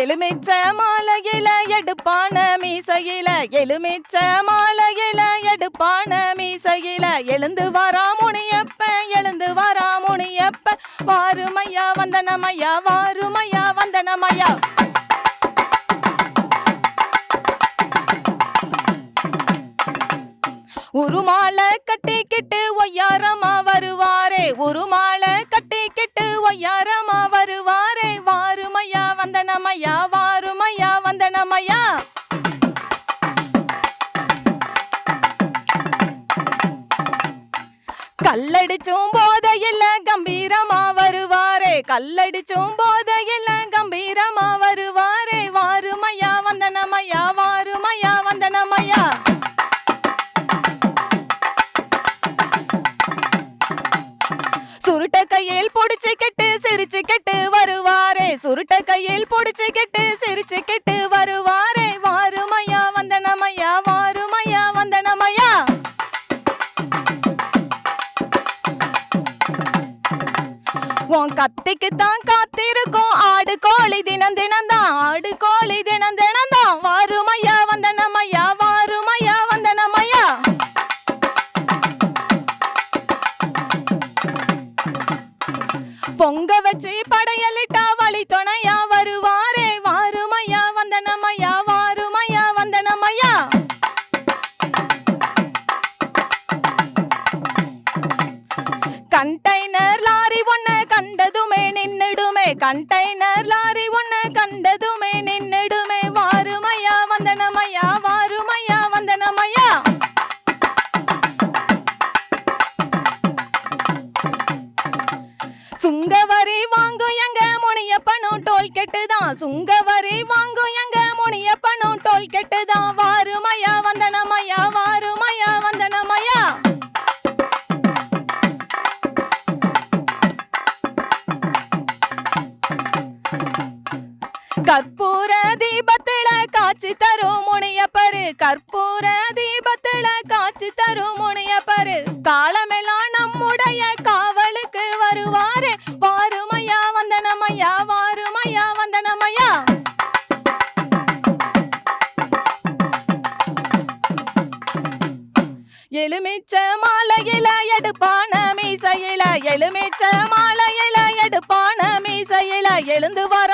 எலுமிச்ச மாலையில எடுப்பான மீசையில எலுமிச்ச மாலையில எடுப்பான மீசையில. எழுந்து வரா முனியப்ப எழுந்து வரா முனியப்ப. வாருமையா வந்தனமையா வாருமையா வந்தனமையா. உருமாலை கட்டிக்கிட்டு ஒய்யாரமா வருவாரே உருமா ஐயா வாரும் ஐயா வந்தனம் ஐயா. கல்லடிச்சும் போதையில் கம்பீரமா வருவாரே. கல்லடிச்சும் போதையில் கம்பீரமா வருவார். சுருட்ட கையில் பொடிச்சு கெட்டு சிரிச்சு கெட்டு வருவாரே. சுருட்ட கையில் பொடிச்சு கெட்டு சிரிச்சு கெட்டு வருவாரே. வாருமையா வந்தனமையா வாருமையா வந்தனமையா. உன் கத்திக்கு தான் காத்திருக்கும். ஆடு கோழி தினம் தினம் தான் ஆடு கோழி தினம் தினம் பொங்க வச்சு படையலிட்டா வழி துணையா வருவாரே. வாருமையா வந்தனமையா வாருமையா வந்தனமையா. கண்டெய்னர் லாரி ஒண்ணு கண்டதுமே நின்னுடுமே. கண்டெய்னர் லாரி ஒண்ணு கண்டதுமே தான் சுங்க வரி வாங்கும் எங்க முனியப்பனும் டோல் கெட்டுதான். வாருமையா வந்தனமையா வாருமையா வந்தனமையா. கற்பூர தீபத்துல காட்சி தரும் முனியப்பரு. கற்பூர தீபத்துல காட்சி தரும் முனியப்பரு. காலமெல்லாம் எலுமிச்ச மாலையில எடுப்பான மீசையில எலுமிச்ச மாலையில எடுப்பான மீசையில எழுந்து வர